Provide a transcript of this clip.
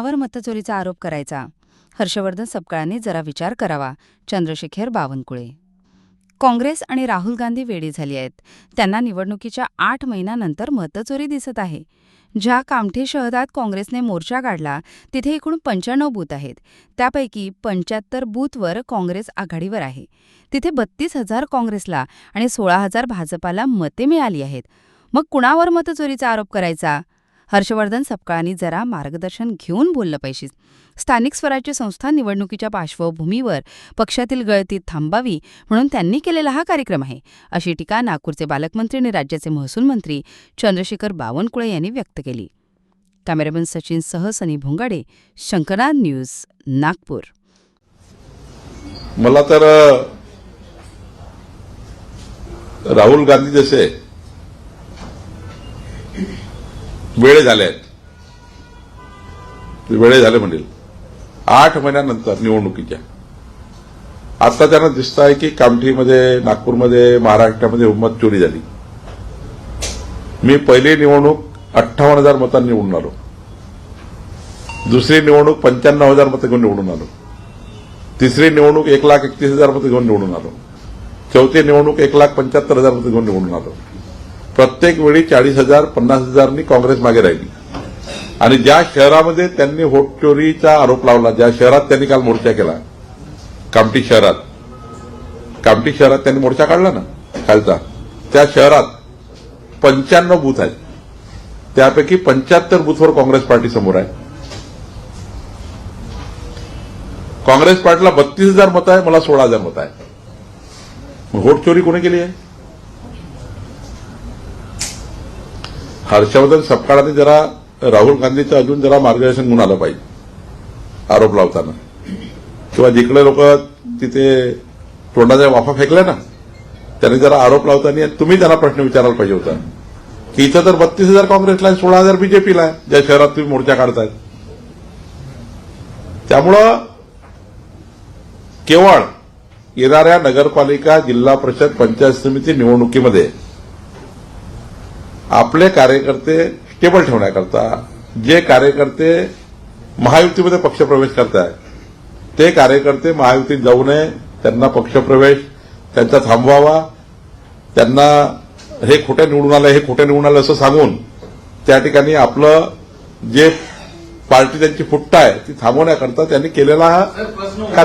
कुणावर मतचोरीचा आरोप करायचा. हर्षवर्धन सपकाळांनी जरा विचार करावा. चंद्रशेखर बावनकुळे. काँग्रेस आणि राहुल गांधी वेडी झाली आहेत. त्यांना निवडणुकीच्या आठ महिन्यानंतर मतचोरी दिसत आहे. ज्या कामठी शहरात काँग्रेसने मोर्चा काढला तिथे एकूण पंच्याण्णव बूथ आहेत. त्यापैकी पंच्याहत्तर बूथवर काँग्रेस आघाडीवर आहे. तिथे बत्तीस हजार काँग्रेसला आणि सोळा हजार भाजपाला मते मिळाली आहेत. मग कुणावर मतचोरीचा आरोप करायचा? हर्षवर्धन सपकाळांनी जरा मार्गदर्शन घेऊन बोललं पाहिजे स्थानिक स्वराज्य संस्था निवडणुकीच्या पार्श्वभूमीवर पक्षातील गळती थांबावी म्हणून त्यांनी केलेला हा कार्यक्रम आहे. अशी टीका नागपूरचे पालकमंत्री आणि राज्याचे महसूल मंत्री चंद्रशेखर बावनकुळे यांनी व्यक्त केली. कॅमेरामन सचिन सह सनी भोंगाडे शंकरनाथ न्यूज नागपूर. मला तर राहुल गांधी जसे वेळे झाले आहेत. वेळ वेळे झाले म्हणेल. आठ महिन्यानंतर निवडणुकीच्या. आता त्यांना दिसत आहे की कामठीमध्ये नागपूरमध्ये महाराष्ट्रामध्ये हुम्मत चोरी झाली. मी पहिली निवडणूक अठ्ठावन्न हजार मतांनी निवडून आलो. दुसरी निवडणूक पंच्याण्णव हजार मतं घेऊन निवडून आलो. तिसरी निवडणूक एक लाख एकतीस हजार मतं घेऊन निवडून आलो. चौथी निवडणूक एक लाख पंच्याहत्तर हजार मतं घेऊन निवडून आलो. प्रत्येक वेळी चाळीस हजार पन्नास हजारनी काँग्रेस मागे राहिली. आणि ज्या शहरामध्ये त्यांनी व्होट चोरीचा आरोप लावला ज्या शहरात त्यांनी काल मोर्चा केला कामठी शहरात कामठी शहरात त्यांनी मोर्चा काढला ना कालचा त्या शहरात पंच्याण्णव बूथ आहेत. त्यापैकी पंच्याहत्तर बूथवर काँग्रेस पार्टी समोर आहे. काँग्रेस पार्टीला बत्तीस हजार मतं आहे मला सोळा हजार मतं आहे मग व्होट चोरी कोणी केली आहे? हर्षवर्धन सपकाळाने जरा राहुल गांधीचं अजून जरा मार्गदर्शन घेऊन आलं पाहिजे आरोप लावताना. किंवा जिकडे लोक तिथे तोंडाच्या वाफा फेकल्या ना त्यांनी जरा आरोप लावताना तुम्ही त्यांना प्रश्न विचारायला पाहिजे होता. की इथं तर बत्तीस हजार काँग्रेसला आहे सोळा हजार बीजेपीला आहे ज्या शहरात तुम्ही मोर्चा काढतायत. त्यामुळं केवळ येणाऱ्या नगरपालिका जिल्हा परिषद पंचायत समिती निवडणुकीमध्ये आपले कार्यकर्ते स्टेबल ठेवण्याकरता जे कार्यकर्ते महायुतीमध्ये पक्षप्रवेश करतायत ते कार्यकर्ते महायुतीत जाऊ नये त्यांना पक्षप्रवेश त्यांचा थांबवावा त्यांना हे खोटे निवडून आलं हे खोटे निवडून आलं असं सांगून त्या ठिकाणी आपलं जे पार्टी त्यांची फुट्ट आहे ती थांबवण्याकरता त्यांनी केलेला हा